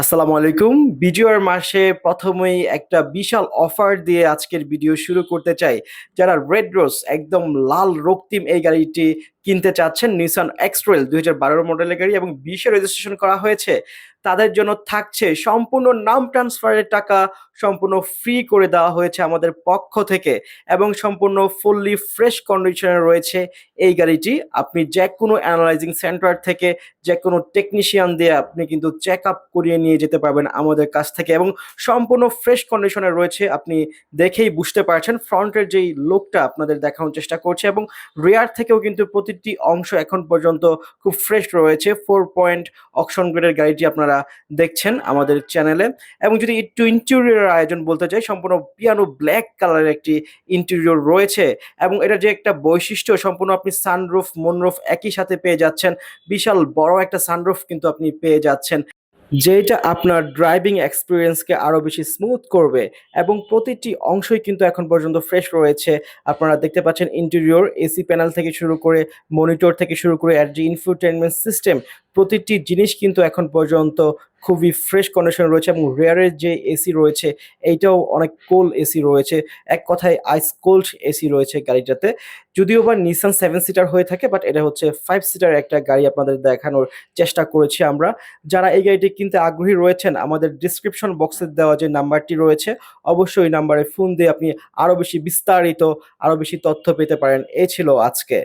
আসসালামু আলাইকুম। বিজয়ের মাসে প্রথমেই একটা বিশাল অফার দিয়ে আজকের ভিডিও শুরু করতে চাই। যারা রেড রোজ, একদম লাল রক্তিম এই গাড়িটি কিনতে চাচ্ছেন নিসান এক্সট্রেল দুই হাজার বারো মডেলের গাড়ি এবং বিশে রেজিস্ট্রেশন করা হয়েছে। তাদের জন্য থাকছে সম্পূর্ণ নাম ট্রান্সফারের টাকা, সম্পূর্ণ ফ্রি করে দেওয়া হয়েছে আমাদের পক্ষ থেকে এবং সম্পূর্ণ ফুললি ফ্রেশ কন্ডিশনে রয়েছে এই গাড়িটি। আপনি যে কোনো অ্যানালাইজিং সেন্টার থেকে যে কোনো টেকনিশিয়ান দিয়ে আপনি কিন্তু চেক আপ করিয়ে নিয়ে যেতে পারবেন আমাদের কাছ থেকে এবং সম্পূর্ণ ফ্রেশ কন্ডিশনে রয়েছে। আপনি দেখেই বুঝতে পারছেন ফ্রন্টের যেই লুকটা আপনাদের দেখানোর চেষ্টা করছে এবং রেয়ার থেকেও কিন্তু প্রতিটি অংশ এখন পর্যন্ত খুব ফ্রেশ রয়েছে। ফোর পয়েন্ট অকশন গ্রেডের গাড়িটি আপনারা দেখছেন আমাদের চ্যানেলে এবং যদি একটু ইন্টেরিয়র আয়োজন বলতে চাই, সম্পূর্ণ পিয়ানো ব্ল্যাক কালারের একটি ইন্টেরিয়র রয়েছে। এবং এটা যে একটা বৈশিষ্ট্য, সম্পূর্ণ আপনি সানরুফ মনরুফ একই সাথে পেয়ে যাচ্ছেন। বিশাল বড় একটা সানরুফ কিন্তু আপনি পেয়ে যাচ্ছেন। যেটা আপনার ড্রাইভিং এক্সপিরিয়েন্সকে আরও বেশি স্মুথ করবে এবং প্রতিটি অংশই কিন্তু এখন পর্যন্ত ফ্রেশ রয়েছে। আপনারা দেখতে পাচ্ছেন ইন্টেরিয়র এসি প্যানেল থেকে শুরু করে মনিটর থেকে শুরু করে, আর যে ইনফোটেনমেন্ট সিস্টেম প্রতিটি জিনিস কিন্তু এখন পর্যন্ত খুবই ফ্রেশ কন্ডিশন রয়েছে এবং রেয়ারের যে এসি রয়েছে, এইটাও অনেক কোল এসি রয়েছে। এক কথায় আইস কোল্ড এসি রয়েছে গাড়িটাতে। যদিও বা নিসান সেভেন সিটার হয়ে থাকে বাট এটা হচ্ছে ফাইভ সিটার একটা গাড়ি আপনাদের দেখানোর চেষ্টা করেছি আমরা। যারা এই গাড়িটি কিনতে আগ্রহী রয়েছেন, আমাদের ডিসক্রিপশন বক্সে দেওয়া যে নাম্বারটি রয়েছে, অবশ্যই নাম্বারে ফোন দিয়ে আপনি আরও বেশি বিস্তারিত আরও বেশি তথ্য পেতে পারেন। এ ছিল আজকে।